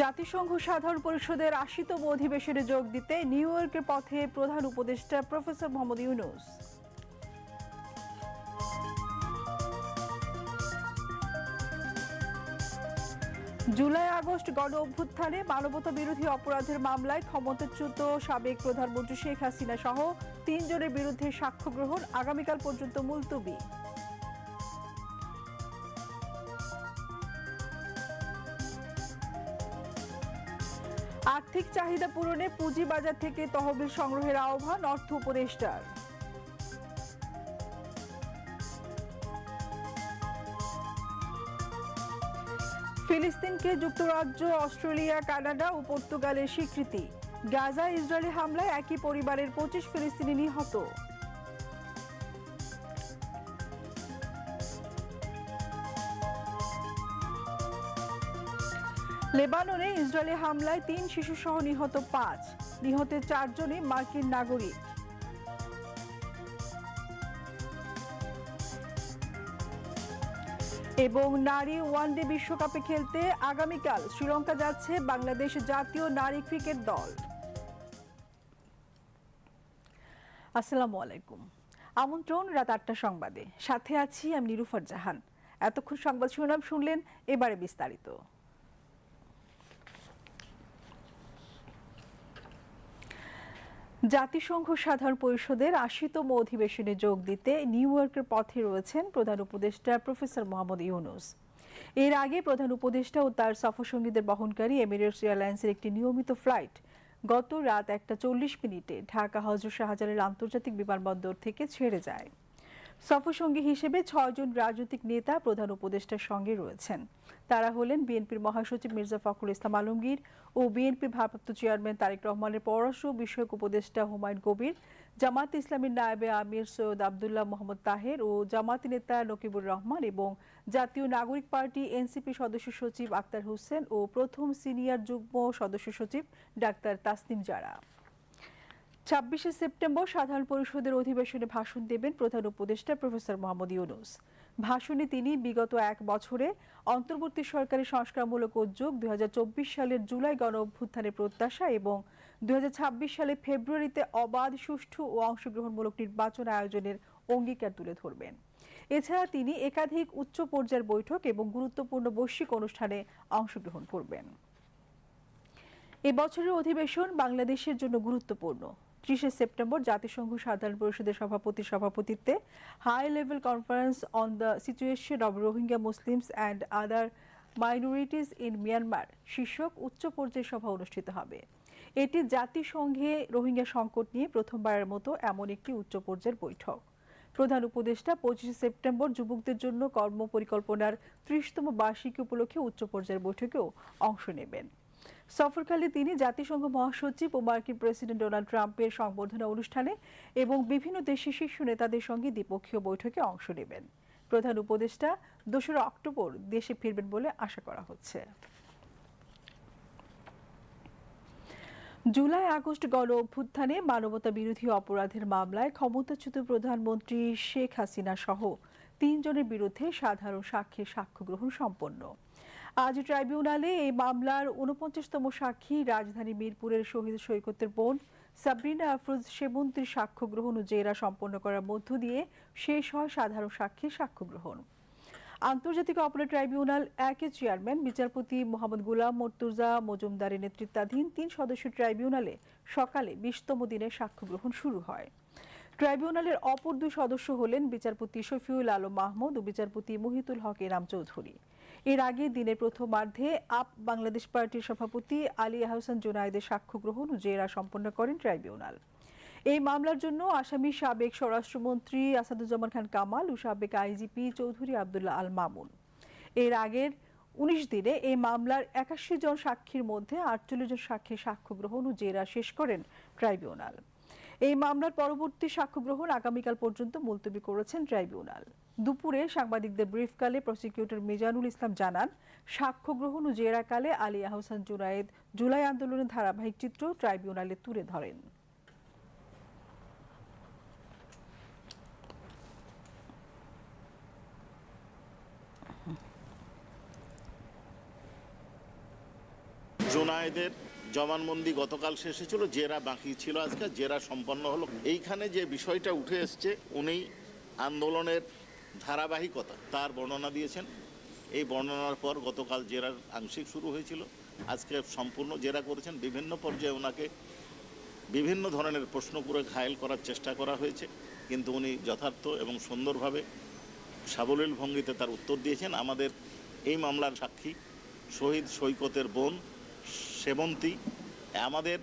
জাতিসংঘ সাধারণ পরিষদের আশিতম অধিবেশনে যোগ দিতে নিউ ইয়র্কের পথে প্রধান উপদেষ্টা professor Mohammad Yunus. July August গণ অভ্যুত্থানে মানবতা বিরোধী অপরাধের মামলায় ক্ষমতাচ্যুত সাবেক প্রধানমন্ত্রী শেখ হাসিনা সহ তিনজনের বিরুদ্ধে সাক্ষ্য গ্রহণ আগামীকাল পর্যন্ত মুলতবি। চাহিদা পূরণে পুঁজিবাজার থেকে তহবিল সংগ্রহের আহ্বান অর্থ উপদেষ্টার। ফিলিস্তিনকে যুক্তরাজ্য, অস্ট্রেলিয়া, কানাডা ও পর্তুগালের স্বীকৃতি। গাজা ইসরায়েলি হামলায় একই পরিবারের পঁচিশ ফিলিস্তিনি নিহত। লেবাননে ইসরায়েলি হামলায় তিন শিশুসহ নিহত পাঁচ। নিহতের চারজনই মার্কিন নাগরিক। এবং নারী ওয়ানডে বিশ্বকাপে খেলতে আগামীকাল শ্রীলঙ্কা যাচ্ছে বাংলাদেশ জাতীয় নারী ক্রিকেট দল। আসসালামু আলাইকুম। আমন্ত্রণ রাত আটটা সংবাদে। সাথে আছি আমি নিরুফার জাহান। এতক্ষণ সংবাদ শিরোনাম শুনলেন এবারে বিস্তারিত। জাতিসংঘ সাধারণ পরিষদের আশিতম অধিবেশনে যোগ দিতে নিউ ইয়র্কের পথে রয়েছেন প্রধান উপদেষ্টা প্রফেসর মোহাম্মদ ইউনুস। এর আগে প্রধান উপদেষ্টা ও তার সফরসঙ্গীদের বহনকারী এমিরেটস এয়ারলাইন্সের একটি নিয়মিত ফ্লাইট গত রাত একটা চল্লিশ মিনিটে ঢাকা হজরত শাহজালাল আন্তর্জাতিক বিমানবন্দর থেকে ছেড়ে যায়। সফরসঙ্গী হিসেবে ছয়জন রাজনৈতিক নেতা প্রধান উপদেষ্টার সঙ্গে রয়েছেন। তারা হলেন বিএনপির মহাসচিব মির্জা ফখরুল ইসলাম আলমগীর ও বিএনপির ভারপ্রাপ্ত চেয়ারম্যান তারেক রহমানের পররাষ্ট্র বিষয়ক উপদেষ্টা হুমায়ুন কবির জামাত ইসলামীর নায়েবে আমির সৈয়দ আবদুল্লাহ মোহাম্মদ তাহের ও জামাত নেতা নকিবুর রহমান এবং জাতীয় নাগরিক পার্টি এনসিপি সদস্য সচিব আক্তার হোসেন ও প্রথম সিনিয়র যুগ্ম সদস্য সচিব ডাক্তার তাসনিম জারা। ছাব্বিশে সেপ্টেম্বর সাধারণ পরিষদের অধিবেশনে ভাষণ দেবেন প্রধান উপদেষ্টা প্রফেসর মোহাম্মদ ইউনুস। ভাষণে তিনি বিগত এক বছরে অন্তর্বর্তী সরকারের সংস্কারমূলক উদ্যোগ দুই সালের জুলাই গণ অভ্যুত্থানের প্রত্যাশা এবং দু হাজার ছাব্বিশ সালে ফেব্রুয়ারিতে অবাধ, সুষ্ঠু ও অংশগ্রহণমূলক নির্বাচন আয়োজনের অঙ্গীকার তুলে ধরবেন। এছাড়া তিনি একাধিক উচ্চ পর্যায়ের বৈঠক এবং গুরুত্বপূর্ণ বৈশ্বিক অনুষ্ঠানে অংশগ্রহণ করবেন। এবছরের অধিবেশন বাংলাদেশের জন্য গুরুত্বপূর্ণ। ত্রিশে সেপ্টেম্বর জাতিসংঘ সাধারণ পরিষদের সভাপতির সভাপতিত্বে high level conference on the situation of Rohingya Muslims and other minorities in Myanmar শীর্ষক উচ্চ পর্যায়ের সভা অনুষ্ঠিত হবে। এটি জাতিসংঘে রোহিঙ্গা সংকট নিয়ে প্রথমবারের মতো এমন একটি উচ্চ পর্যায়ের বৈঠক। প্রধান উপদেষ্টা পঁচিশে সেপ্টেম্বর যুবকদের জন্য কর্ম পরিকল্পনার ত্রিশতম বার্ষিকী উপলক্ষে উচ্চ পর্যায়ের বৈঠকেও অংশ নেবেন। সফরকালে তিনি জাতিসংঘ মহাসচিব ও মার্কিন প্রেসিডেন্ট ডোনাল্ড ট্রাম্পের সংবর্ধনা অনুষ্ঠানে এবং বিভিন্ন দেশের শীর্ষ নেতাদের সঙ্গে দ্বিপক্ষীয় বৈঠকে অংশ নেবেন। প্রধান উপদেষ্টা দোসরা অক্টোবর দেশে ফিরবেন বলে আশা করা হচ্ছে। জুলাই আগস্ট গণ অভ্যুত্থানে মানবতা বিরোধী অপরাধের মামলায় ক্ষমতাচ্যুত প্রধানমন্ত্রী শেখ হাসিনা সহ তিনজনের বিরুদ্ধে সাধারণ সাক্ষীর সাক্ষ্য গ্রহণ সম্পন্ন। আজ ট্রাইব্যুনালে এই মামলার উনপঞ্চাশতম সাক্ষী রাজধানী মিরপুরের শহীদ সৈকতের বোন সাবরিনা আফরোজ সেবন্তীর সাক্ষ্য গ্রহণ ও জেরা সম্পন্ন করার মধ্য দিয়ে শেষ হয় সাধারণ সাক্ষীর সাক্ষ্য গ্রহণ। আন্তর্জাতিক অপরাধ ট্রাইব্যুনাল একের চেয়ারম্যান, বিচারপতি মোহাম্মদ গুলাম মর্তুজা মজুমদারের নেতৃত্বাধীন তিন সদস্য ট্রাইব্যুনালে সকালে বিশতম দিনে সাক্ষ্য গ্রহণ শুরু হয়। ট্রাইব্যুনালের অপর দুই সদস্য হলেন বিচারপতি শফিউল আলম মাহমুদ ও বিচারপতি মহিতুল হক এনাম চৌধুরী। এর আগে দিনের প্রথমার্ধে আপ বাংলাদেশ পার্টির সভাপতি আলী আহসান জোনায়েদের সাক্ষ্য গ্রহণ ও জেরা সম্পন্ন করেন ট্রাইব্যুনাল। এই মামলার জন্য আসামি সাবেক স্বরাষ্ট্রমন্ত্রী আসাদুজ্জামান খান কামাল ও সাবেক আইজিপি চৌধুরী আবদুল্লাহ আল মামুন। এর আগের উনিশ দিনে এই মামলার একাশি জন সাক্ষীর মধ্যে আটচল্লিশ জন সাক্ষীর সাক্ষ্য গ্রহণ ও জেরা শেষ করেন ট্রাইব্যুনাল। এই মামলার পরবর্তী সাক্ষ্য গ্রহণ আগামীকাল পর্যন্ত মুলতবি করেছেন ট্রাইব্যুনাল। দুপুরে সাংবাদিকদের ব্রিফকালে প্রসিকিউটর মিজানুল ইসলাম জানান সাক্ষ্য গ্রহণ ও জেরাকালে আলী আহসান জুনায়েদ জুলাই আন্দোলনের ধারাবাহিক চিত্র ট্রাইব্যুনালে তুলে ধরেন। জোনায়েদের জবানবন্দি গতকাল শেষ হয়েছিল, জেরা বাকি ছিল আজকে, জেরা সম্পন্ন হলো। এইখানে যে বিষয়টা উঠে এসছে, উনি আন্দোলনের ধারাবাহিকতা, তার বর্ণনা দিয়েছেন। এই বর্ণনার পর গতকাল জেরার আংশিক শুরু হয়েছিল। আজকে সম্পূর্ণ জেরা করেছেন, বিভিন্ন পর্যায়ে ওনাকে বিভিন্ন ধরনের প্রশ্ন করে ঘায়েল করার চেষ্টা করা হয়েছে। কিন্তু উনি যথার্থ এবং সুন্দরভাবে সাবলীল ভঙ্গিতে তার উত্তর দিয়েছেন। আমাদের এই মামলার সাক্ষী শহীদ সৈকতের বোন সেবন্তী, আমাদের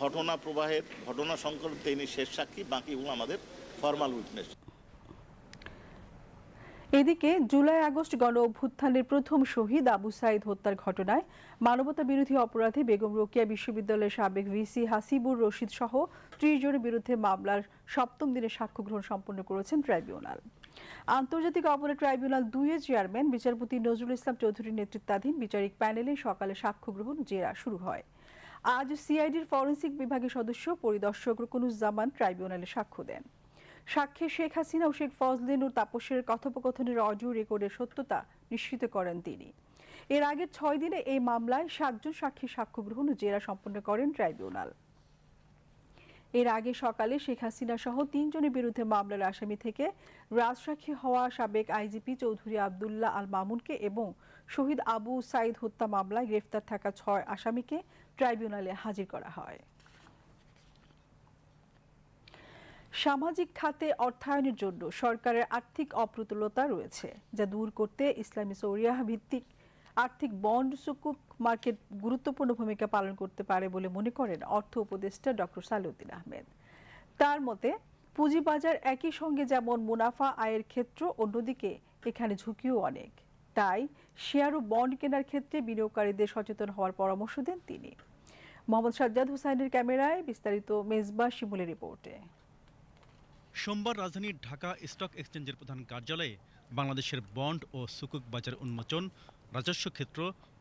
ঘটনা প্রবাহের ঘটনা সংক্রান্ত তিনি শেষ সাক্ষী বাকিগুলো আমাদের ফর্মাল উইটনেস এদিকে জুলাই আগস্ট গণ অভ্যুত্থানের প্রথম শহীদ আবু সাইদ হত্যার ঘটনায় মানবতা বিরোধী অপরাধে বেগম রোকেয়া বিশ্ববিদ্যালয়ের সাবেক ভিসি হাসিবুর রশিদ সহ ত্রিশ জনের বিরুদ্ধে মামলার সপ্তম দিনে সাক্ষ্য গ্রহণ সম্পন্ন করেছেন ট্রাইব্যুনাল। আন্তর্জাতিক অপরাধ ট্রাইব্যুনাল দুইয়ের চেয়ারম্যান বিচারপতি নজরুল ইসলাম চৌধুরীর নেতৃত্বাধীন বিচারিক প্যানেলে সকালে সাক্ষ্য গ্রহণ জেরা শুরু হয়। আজ সিআইডির ফরেন্সিক বিভাগের সদস্য পরিদর্শক রুকুনুজ্জামান ট্রাইব্যুনালে সাক্ষ্য দেন। সাক্ষী শেখ হাসিনা ও শেখ ফজলিন ও তাপসের কথোপকথনের অডিও রেকর্ডের সত্যতা নিশ্চিত করেন তিনি। এর আগের ছয় দিনে এই মামলায় সাতজন সাক্ষী সাক্ষ্য গ্রহণ জেরা সম্পন্ন করেন ট্রাইব্যুনাল। এর আগে সকালে শেখ হাসিনা সহ তিনজনের বিরুদ্ধে মামলার আসামি থেকে রাজসাক্ষী হওয়া সাবেক আইজিপি চৌধুরী আবদুল্লাহ আল মামুনকে এবং শহীদ আবু সাইদ হত্যা মামলায় গ্রেফতার থাকা ছয় আসামিকে ট্রাইব্যুনালে হাজির করা হয়। সামাজিক খাতে অর্থায়নের জন্য সরকারের আর্থিক অপ্রতুলতা রয়েছে, যা দূর করতে ইসলামী সৌরিয়া ভিত্তিক আর্থিক বন্ড সুকুক মার্কেট গুরুত্বপূর্ণ ভূমিকা পালন করতে পারে বলে মনে করেন অর্থ উপদেষ্টা ডক্টর সালেউদ্দিন আহমেদ। তার মতে, পুঁজিবাজার একই সঙ্গে যেমন মুনাফা আয়ের ক্ষেত্র, অন্যদিকে এখানে ঝুঁকিও অনেক। তাই শেয়ার ও বন্ড কেনার ক্ষেত্রে বিনিয়োগকারীদের সচেতন হওয়ার পরামর্শ দেন তিনি। মোহাম্মদ সাজ্জাদ হুসাইনের ক্যামেরায় বিস্তারিত মেজবা শিমুলের রিপোর্টে। সোমবার রাজধানীর ঢাকা স্টক এক্সচেঞ্জের প্রধান কার্যালয়ে বাংলাদেশের বন্ড ও সুকুক বাজার উন্মোচন রাজস্ব ক্ষেত্র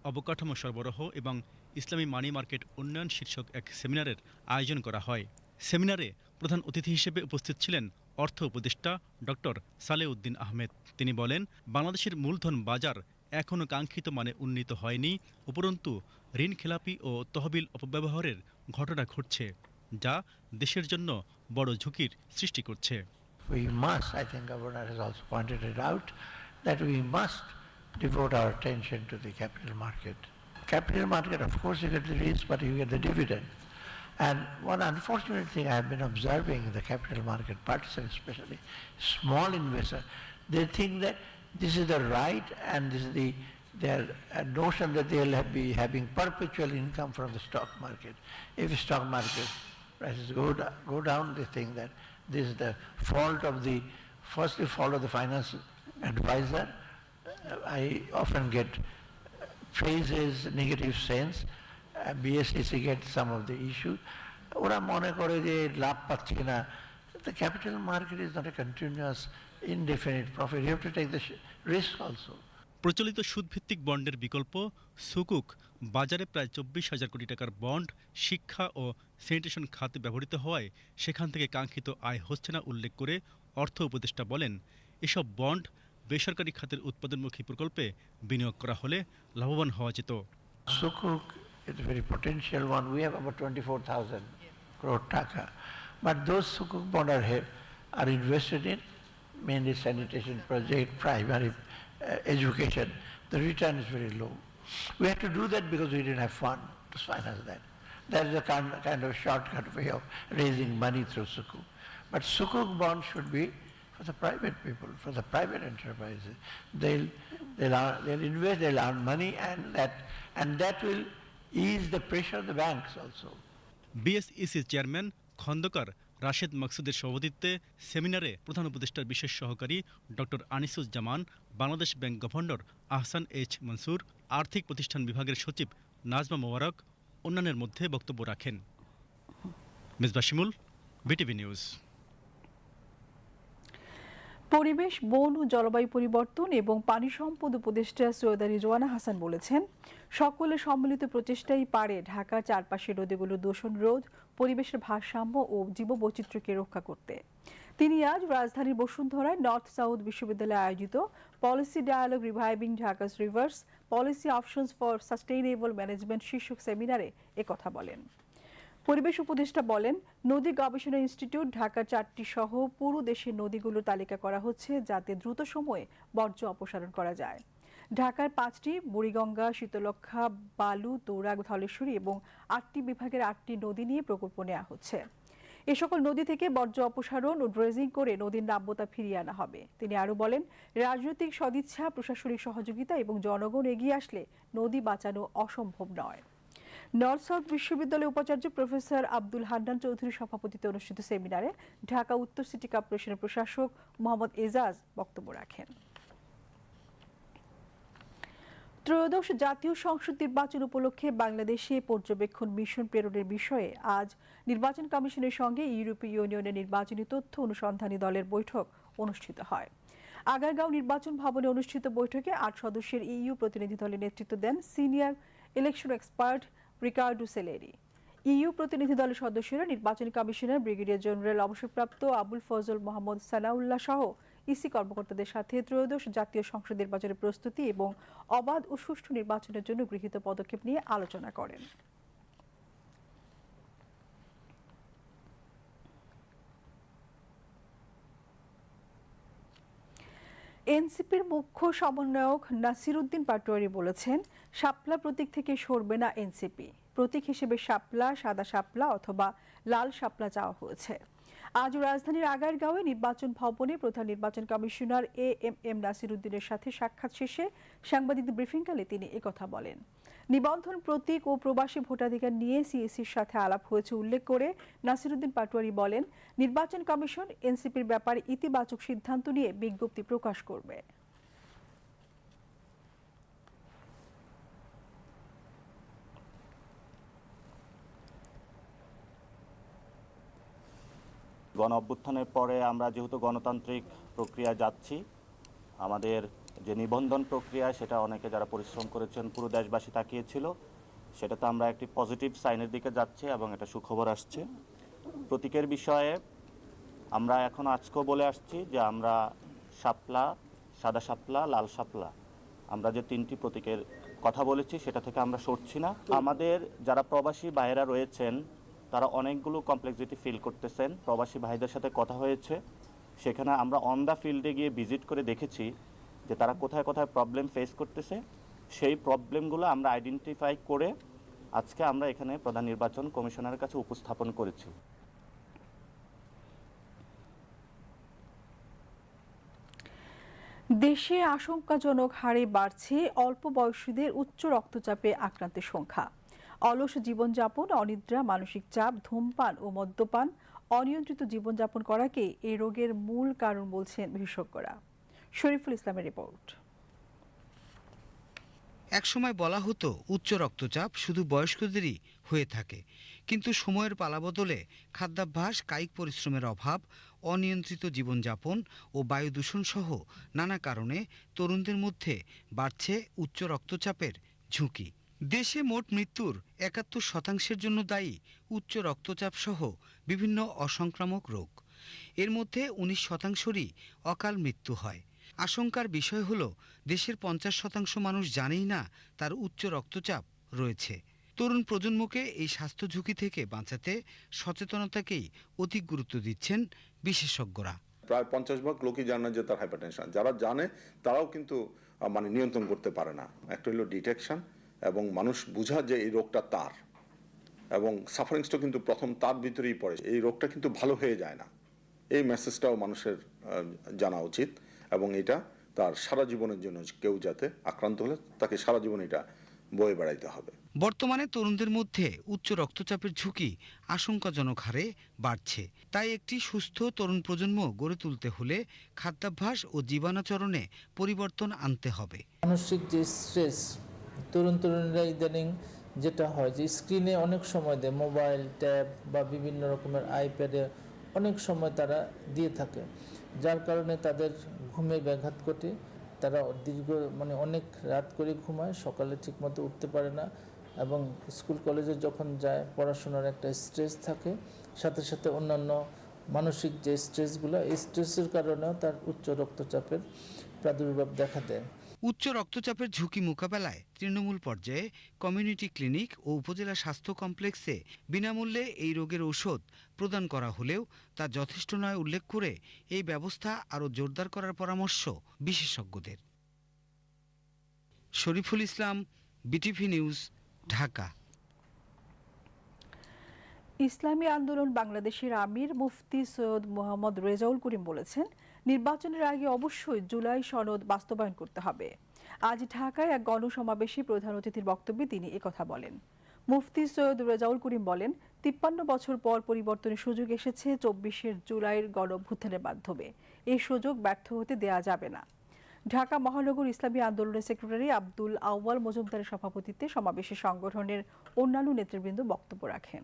অবকাঠামো সরবরাহ এবং ইসলামী মানি মার্কেট উন্নয়ন শীর্ষক এক সেমিনারের আয়োজন করা হয়। সেমিনারে প্রধান অতিথি হিসেবে উপস্থিত ছিলেন অর্থ উপদেষ্টা ডক্টর সালেউদ্দিন আহমেদ। তিনি বলেন বাংলাদেশের মূলধন বাজার এখনও কাঙ্ক্ষিত মানে উন্নীত হয়নি উপরন্তু ঋণ খেলাপি ও তহবিল অপব্যবহারের ঘটনা ঘটছে যা দেশের জন্য বড় ঝুঁকির সৃষ্টি করছে। We must, I think Governor has also pointed it out, that we must devote our attention to the capital market. Capital market, of course, you get the risk, but you get the dividend. And one unfortunate thing I have been observing in the capital market, participants especially, small investor, they think that this is the right and this is the their uh, notion that they'll be having perpetual income from the stock market. If stock market prices go, do- go down, they think that this is the fault of the, firstly fault of the finance advisor. Uh, I often get phrases, negative sense. Uh, BSCC gets some of the issue. ওরা মনে করে যে লাভ পাচ্ছি না capital market is not a continuous indefinite profit. You have to take the sh- risk also. প্রচলিত সুদভিত্তিক বন্ডের বিকল্প সুকুক বাজারে প্রায় চব্বিশ হাজার কোটি টাকার বন্ড শিক্ষা ও স্যানিটেশন খাতে ব্যবহৃত হওয়ায় সেখান থেকে কাঙ্ক্ষিত আয় হচ্ছে না উল্লেখ করে অর্থ উপদেষ্টা বলেন এসব বন্ড বেসরকারি খাতের উৎপাদনমুখী প্রকল্পে বিনিয়োগ করা হলে লাভবান হওয়া যেত Sukuk is a very potential one. We have about 24,000 crore taka. But those Sukuk bond are, here, are invested in mainly sanitation project, primary uh, education. The return is very low. We had to do that because we didn't have fund to finance that. That is a kind, kind of shortcut way of raising money through Sukuk. But Sukuk bond should be for the private people, for the private enterprises. They'll, they'll, earn- they'll invest, they'll earn money and that, and that will ease the pressure on the banks also. বিএসইসির chairman Khandakar Rashed মাকসুদের সভাপতিত্বে সেমিনারে প্রধান উপদেষ্টার বিশেষ সহকারী doctor Anisuzzaman Bangladesh bank governor Ahsan H Mansur আর্থিক প্রতিষ্ঠান বিভাগের সচিব নাজমা মোবারক অন্যান্যের মধ্যে বক্তব্য রাখেন মিসবা শিমুল বিটিভি নিউজ পরিবেশ, বন ও জলবায়ু পরিবর্তন এবং পানি সম্পদ উপদেষ্টা সৈয়দা রিজওয়ানা হাসান বলেছেন সকলের সম্মিলিত প্রচেষ্টাই পারে ঢাকার চারপাশের নদীগুলোর দূষণ রোধ, পরিবেশের ভারসাম্য ও জীববৈচিত্র্যকে রক্ষা করতে। তিনি আজ রাজধানীর বসুন্ধরায় নর্থ সাউথ বিশ্ববিদ্যালয়ে আয়োজিত policy dialogue reviving Dhaka's rivers, policy options for sustainable management শীর্ষক সেমিনারে একথা বলেন। পরিবেশ উপদেষ্টা বলেন, নদী গবেষণা ইনস্টিটিউট ঢাকার চারটি সহ পুরো দেশের নদীগুলোর তালিকা করা হচ্ছে যাতে দ্রুত সময়ে বর্জ্য অপসারণ করা যায়। ঢাকার পাঁচটি, বুড়িগঙ্গা শীতলক্ষা বালু, তৌরাগ, ধলেশ্বরী এবং আটটি বিভাগের আটটি নদী নিয়ে প্রকল্প নেওয়া হচ্ছে। এ সকল নদী থেকে বর্জ্য অপসারণ ও ড্রেজিং করে নদীর নাব্যতা ফিরিয়ে আনা হবে। তিনি আরও বলেন, রাজনৈতিক সদিচ্ছা, প্রশাসনিক সহযোগিতা এবং জনগণ এগিয়ে আসলে নদী বাঁচানো অসম্ভব নয়। নর্থ সাউথ বিশ্ববিদ্যালয়ের উপাচার্য প্রফেসর আব্দুল হান্নান চৌধুরীর সভাপতিত্বে অনুষ্ঠিত সেমিনারে ঢাকা উত্তর সিটি কর্পোরেশনের প্রশাসক মোহাম্মদ এজাজ বক্তব্য রাখেন। ত্রয়োদশ জাতীয় সংসদ নির্বাচন উপলক্ষে বাংলাদেশে পর্যবেক্ষণ মিশন প্রেরণের বিষয়ে আজ নির্বাচন কমিশনের সঙ্গে ইউরোপীয় ইউনিয়নের নির্বাচনী তথ্য অনুসন্ধানী দলের বৈঠক অনুষ্ঠিত হয়। আগারগাঁও নির্বাচন ভবনে অনুষ্ঠিত বৈঠকে আট সদস্যের ইইউ প্রতিনিধি দলের নেতৃত্ব দেন senior election expert Riccardo Chelleri. EU প্রতিনিধি দলের সদস্যরা নির্বাচন কমিশনার, ব্রিগেডিয়ার জেনারেল অবসরপ্রাপ্ত আবুল ফজল মোহাম্মদ সালাউল্লাহ সহ ইসি কর্মকর্তাদের সাথে ত্রয়োদশ জাতীয় সংসদ নির্বাচনের প্রস্তুতি এবং অবাধ ও সুষ্ঠু নির্বাচনের জন্য গৃহীত পদক্ষেপ নিয়ে আলোচনা করেন। এনসিপির মুখ্য সমন্বয়ক নাসিরুদ্দিন পাটোয়ারি বলেছেন, শাপলা প্রতীক থেকে সরবে না এনসিপি। প্রতীক হিসেবে শাপলা, সাদা শাপলা অথবা লাল শাপলা চাওয়া হয়েছে। আজ রাজধানীর আগারগাঁওয়ে নির্বাচন ভবনে প্রধান নির্বাচন কমিশনার এ এম এম নাসিরুদ্দিনের সাথে সাক্ষাৎ শেষে সাংবাদিকদের ব্রিফিংকালে তিনি একথা বলেন। নিবন্ধন প্রতীক ও প্রবাসী ভোটাধিকার নিয়ে সিএসির সাথে আলাপ হয়েছে উল্লেখ করে নাসিরুদ্দিন পাটোয়ারি বলেন, নির্বাচন কমিশন এনসিপির ব্যাপারে ইতিবাচক সিদ্ধান্ত নিয়ে বিজ্ঞপ্তি প্রকাশ করবে। গণ অভ্যুত্থানের পরে আমরা যেহেতু গণতান্ত্রিক প্রক্রিয়া যাচ্ছি, আমাদের যে নিবন্ধন প্রক্রিয়া, সেটা অনেকে যারা পরিশ্রম করেছেন পুরো দেশবাসী তাকিয়েছিল, সেটাতে আমরা একটি পজিটিভ সাইনের দিকে যাচ্ছে এবং এটা সুখবর আসছে। প্রতীকের বিষয়ে আমরা এখন আজকেও বলে আসছি যে আমরা শাপলা, সাদা শাপলা, লাল শাপলা, আমরা যে তিনটি প্রতীকের কথা বলেছি, সেটা থেকে আমরা সরছি না। আমাদের যারা প্রবাসী ভাইয়েরা রয়েছেন, তারা অনেকগুলো কমপ্লেক্সিটি ফিল করতেছেন। প্রবাসী ভাইদের সাথে কথা হয়েছে। সেখানে আমরা অন দ্য ফিল্ডে গিয়ে ভিজিট করে দেখেছি যে তারা কোথায় কোথায় প্রবলেম ফেস করতেছে, সেই প্রবলেমগুলো আমরা আইডেন্টিফাই করে আজকে আমরা এখানে প্রধান নির্বাচন কমিশনারের কাছে উপস্থাপন করেছি। দেশে আশঙ্কাজনক হারে বাড়ছে অল্প বয়সীদের উচ্চ রক্তচাপে আক্রান্তের সংখ্যা। অলস জীবনযাপন, অনিদ্রা, মানসিক চাপ, ধূমপান ও মদ্যপান, অনিয়ন্ত্রিত জীবনযাপন করাকে এই রোগের মূল কারণ বলছেন বিশেষজ্ঞরা। শরীফুল ইসলামের রিপোর্ট। একসময় বলা হতো, উচ্চ রক্তচাপ শুধু বয়স্কদেরই হয়ে থাকে। কিন্তু সময়ের পালাবদলে খাদ্যাভ্যাস, কায়িক পরিশ্রমের অভাব, অনিয়ন্ত্রিত জীবনযাপন ও বায়ু দূষণ সহ নানা কারণে তরুণদের মধ্যে বাড়ছে উচ্চ রক্তচাপের ঝুঁকি। দেশে মোট মৃত্যুর একাত্তর শতাংশের জন্য দায়ী উচ্চ রক্তচাপ সহ বিভিন্ন অসংক্রামক রোগ। এর মধ্যে উনিশ শতাংশরই অকাল মৃত্যু হয়। আশঙ্কার বিষয় হলো, দেশের পঞ্চাশ শতাংশ মানুষ জানেই না তার উচ্চ রক্তচাপ রয়েছে। তরুণ প্রজন্মকে এই স্বাস্থ্য ঝুঁকি থেকে বাঁচাতে সচেতনতাকেই অধিক গুরুত্ব দিচ্ছেন বিশেষজ্ঞরা। প্রায় পঞ্চাশ ভাগ লোকই জানে যে তার হাইপারটেনশন। যারা জানে, তারাও কিন্তু মানে নিয়ন্ত্রণ করতে পারে না। একটা হলো ডিটেকশন এবং মানুষ বোঝা যে এই রোগটা তার এবং সাফারিংসটা কিন্তু প্রথম তার ভিতরেই পড়ে। এই রোগটা কিন্তু ভালো হয়ে যায় না। এই মেসেজটাও মানুষের জানা উচিত। এবং এটা তার সারা জীবনের জন্য কেউ যাতে আক্রান্ত হলে তাকে সারা জীবন এটা বয়ে বেড়াইতে হবে। বর্তমানে তরুণদের মধ্যে উচ্চ রক্তচাপের ঝুঁকি আশঙ্কাজনক হারে বাড়ছে। তাই একটি সুস্থ তরুণ প্রজন্ম গড়ে তুলতে হলে খাদ্যাভ্যাস ও জীবনাচরণে পরিবর্তন আনতে হবে। মানসিক যে স্ট্রেস তরুণ তরুণীরা ইদানিং যেটা হয় যে স্ক্রিনে অনেক সময় দেয় মোবাইল ট্যাব বা বিভিন্ন রকমের আইপ্যাডে অনেক সময় তারা দিয়ে থাকে। যার কারণে তাদের ঘুমে ব্যাঘাত ঘটে, তারা দীর্ঘ মানে অনেক রাত করে ঘুমায়, সকালে ঠিকমতো উঠতে পারে না এবং স্কুল, কলেজে যখন যায়, পড়াশোনার একটা স্ট্রেস থাকে। সাথে সাথে অন্যান্য মানসিক যে স্ট্রেসগুলো এই স্ট্রেসের কারণেও তার উচ্চ রক্তচাপের প্রাদুর্ভাব দেখা দেয়। উচ্চ রক্তচাপের ঝুঁকি মোকাবেলায় তৃণমূল পর্যায়ে কমিউনিটি ক্লিনিক ও উপজেলা স্বাস্থ্য কমপ্লেক্সে বিনামূল্যে এই রোগের ঔষধ প্রদান করা হলেও তা যথেষ্ট নয় উল্লেখ করে এই ব্যবস্থা আরও জোরদার করার পরামর্শ বিশেষজ্ঞদের। Shariful Islam, BTV news, Dhaka. ইসলামী আন্দোলন বাংলাদেশের আমির মুফতি সৈয়দ মোহাম্মদ রেজাউল করিম বলেছেন নির্বাচনের আগে অবশ্যই জুলাই সনদ বাস্তবায়ন করতে হবে। আজ ঢাকায় এক গণসমাবেশে প্রধান অতিথির বক্তব্যে তিনি একথা বলেন। মুফতি সৈয়দ রেজাউল করিম বলেন, তিপ্পান্ন বছর পর পরিবর্তনের সুযোগ এসেছে চব্বিশের জুলাইয়ের গণভ্যুত্থানের মাধ্যমে। এই সুযোগ ব্যর্থ হতে দেয়া যাবে না। ঢাকা মহানগর ইসলামী আন্দোলনের সেক্রেটারি আব্দুল আউয়াল মজুমদারের সভাপতিত্বে সমাবেশে সংগঠনের অন্যান্য নেতৃবৃন্দ বক্তব্য রাখেন।